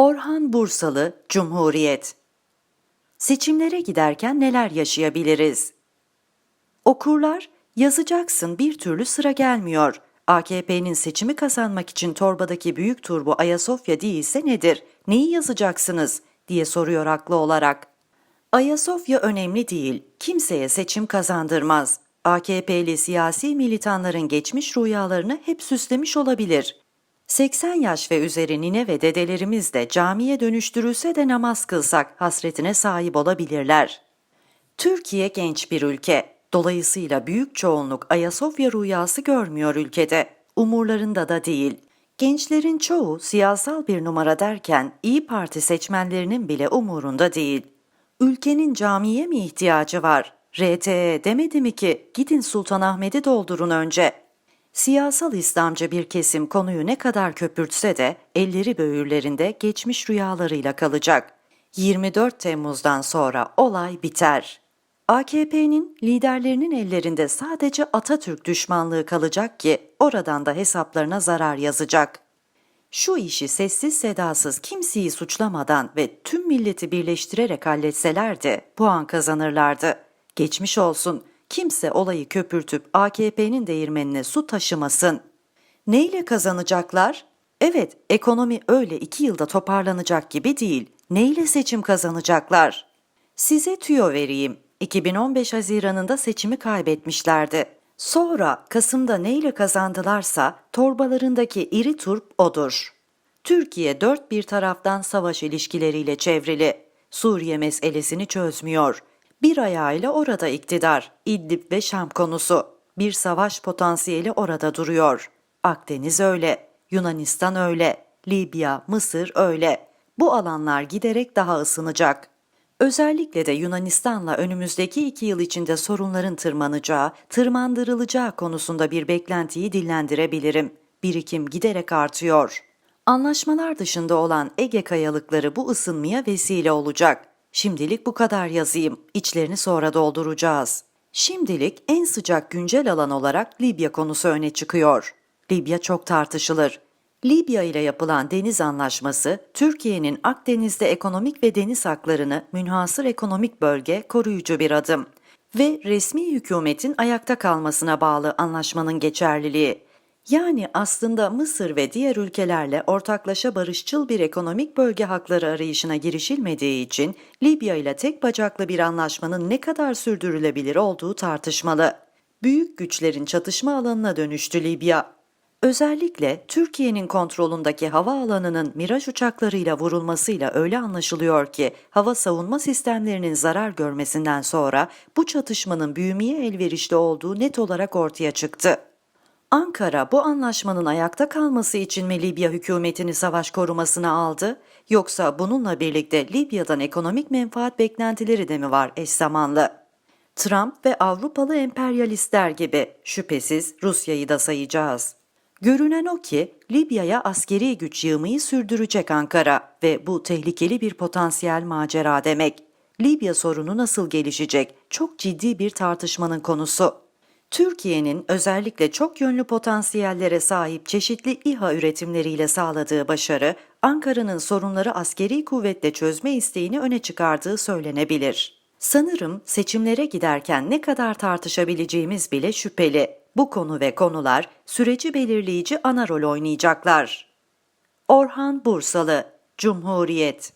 Orhan Bursalı, Cumhuriyet Seçimlere giderken neler yaşayabiliriz? Okurlar, yazacaksın bir türlü sıra gelmiyor. AKP'nin seçimi kazanmak için torbadaki büyük turbu Ayasofya değilse nedir? Neyi yazacaksınız? diye soruyor haklı olarak. Ayasofya önemli değil, kimseye seçim kazandırmaz. AKP'li siyasi militanların geçmiş rüyalarını hep süslemiş olabilir. 80 yaş ve üzeri nine ve dedelerimiz de camiye dönüştürülse de namaz kılsak hasretine sahip olabilirler. Türkiye genç bir ülke. Dolayısıyla büyük çoğunluk Ayasofya rüyası görmüyor ülkede. Umurlarında da değil. Gençlerin çoğu siyasal bir numara derken İyi Parti seçmenlerinin bile umurunda değil. Ülkenin camiye mi ihtiyacı var? RTE demedi mi ki gidin Sultanahmet'i doldurun önce. Siyasal İslamcı bir kesim konuyu ne kadar köpürtse de elleri böğürlerinde geçmiş rüyalarıyla kalacak. 24 Temmuz'dan sonra olay biter. AKP'nin liderlerinin ellerinde sadece Atatürk düşmanlığı kalacak ki oradan da hesaplarına zarar yazacak. Şu işi sessiz sedasız kimseyi suçlamadan ve tüm milleti birleştirerek halletselerdi puan kazanırlardı. Geçmiş olsun, kimse olayı köpürtüp AKP'nin değirmenine su taşımasın. Neyle kazanacaklar? Evet, ekonomi öyle iki yılda toparlanacak gibi değil. Neyle seçim kazanacaklar? Size tüyo vereyim. 2015 Haziran'ında seçimi kaybetmişlerdi. Sonra Kasım'da neyle kazandılarsa torbalarındaki iri turp odur. Türkiye dört bir taraftan savaş ilişkileriyle çevrili. Suriye meselesini çözmüyor. Bir ayağıyla orada iktidar, İdlib ve Şam konusu. Bir savaş potansiyeli orada duruyor. Akdeniz öyle, Yunanistan öyle, Libya, Mısır öyle. Bu alanlar giderek daha ısınacak. Özellikle de Yunanistan'la önümüzdeki iki yıl içinde sorunların tırmanacağı, tırmandırılacağı konusunda bir beklentiyi dillendirebilirim. Birikim giderek artıyor. Anlaşmalar dışında olan Ege kayalıkları bu ısınmaya vesile olacak. Şimdilik bu kadar yazayım. İçlerini sonra dolduracağız. Şimdilik en sıcak güncel alan olarak Libya konusu öne çıkıyor. Libya çok tartışılır. Libya ile yapılan deniz anlaşması, Türkiye'nin Akdeniz'de ekonomik ve deniz haklarını münhasır ekonomik bölge koruyucu bir adım ve resmi hükümetin ayakta kalmasına bağlı anlaşmanın geçerliliği. Yani aslında Mısır ve diğer ülkelerle ortaklaşa barışçıl bir ekonomik bölge hakları arayışına girişilmediği için Libya ile tek bacaklı bir anlaşmanın ne kadar sürdürülebilir olduğu tartışmalı. Büyük güçlerin çatışma alanına dönüştü Libya. Özellikle Türkiye'nin kontrolündeki hava alanının Miraj uçaklarıyla vurulmasıyla öyle anlaşılıyor ki hava savunma sistemlerinin zarar görmesinden sonra bu çatışmanın büyümeye elverişli olduğu net olarak ortaya çıktı. Ankara bu anlaşmanın ayakta kalması için mi Libya hükümetini savaş korumasına aldı yoksa bununla birlikte Libya'dan ekonomik menfaat beklentileri de mi var eş zamanlı? Trump ve Avrupalı emperyalistler gibi şüphesiz Rusya'yı da sayacağız. Görünen o ki Libya'ya askeri güç yığmayı sürdürecek Ankara ve bu tehlikeli bir potansiyel macera demek. Libya sorunu nasıl gelişecek? Çok ciddi bir tartışmanın konusu. Türkiye'nin özellikle çok yönlü potansiyellere sahip çeşitli İHA üretimleriyle sağladığı başarı, Ankara'nın sorunları askeri kuvvetle çözme isteğini öne çıkardığı söylenebilir. Sanırım seçimlere giderken ne kadar tartışabileceğimiz bile şüpheli. Bu konu ve konular süreci belirleyici ana rol oynayacaklar. Orhan Bursalı, Cumhuriyet